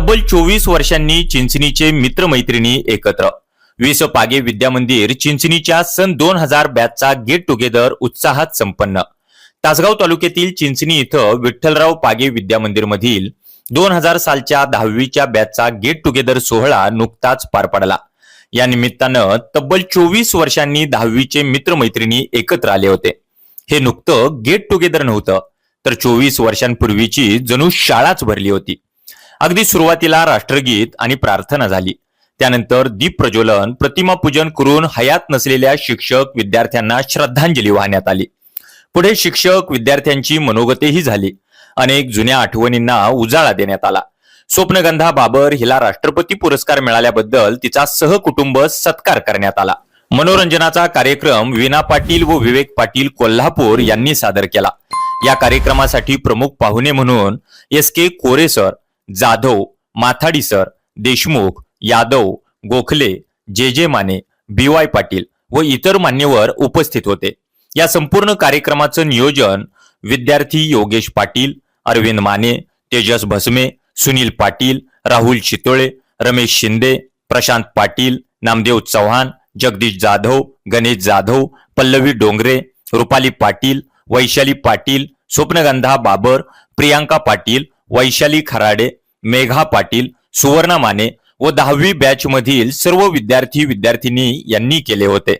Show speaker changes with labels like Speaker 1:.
Speaker 1: तब्बल चोवीस वर्षांनी चिंचणीचे मित्रमैत्रिणी एकत्र. वीस पागे विद्या मंदिर चिंचणीच्या सन दोन हजार बॅचचा गेट टुगेदर उत्साहात संपन्न. तासगाव तालुक्यातील चिंचणी इथं विठ्ठलराव पागे विद्या मंदिर मधील दोन हजार सालच्या दहावीच्या बॅचचा गेट टुगेदर सोहळा नुकताच पार पडला. या निमित्तानं तब्बल चोवीस वर्षांनी दहावीचे मित्रमैत्रिणी एकत्र आले होते. हे नुकतं गेट टुगेदर नव्हतं तर चोवीस वर्षांपूर्वीची जणू शाळाच भरली होती. अगदी सुरुवातीला राष्ट्रगीत आणि प्रार्थना झाली. त्यानंतर दीप प्रज्वलन प्रतिमा पूजन करून हयात नसलेल्या शिक्षक विद्यार्थ्यांना श्रद्धांजली वाहण्यात आली. पुढे शिक्षक विद्यार्थ्यांची मनोगतेही झाली. अनेक जुन्या आठवणींना उजाळा देण्यात आला. स्वप्नगंधा बाबर हिला राष्ट्रपती पुरस्कार मिळाल्याबद्दल तिचा सहकुटुंब सत्कार करण्यात आला. मनोरंजनाचा कार्यक्रम वीणा पाटील व विवेक पाटील कोल्हापूर यांनी सादर केला. या कार्यक्रमासाठी प्रमुख पाहुणे म्हणून S K Kore sir Jadhav Mathadi sir Deshmukh Yadav Gokhale J J Mane बी वाय पाटील व इतर मान्यवर उपस्थित होते. या संपूर्ण कार्यक्रमाचं नियोजन विद्यार्थी योगेश पाटील अरविंद माने तेजस भस्मे सुनील पाटील राहुल चितोळे रमेश शिंदे प्रशांत पाटील नामदेव चव्हाण जगदीश जाधव गणेश जाधव पल्लवी डोंगरे रुपाली पाटील वैशाली पाटील स्वप्नगंधा बाबर प्रियांका पाटील वैशाली खराडे मेघा पाटील सुवर्णा माने व दहावी बॅच मधील सर्व विद्यार्थी विद्यार्थिनी यांनी केले होते.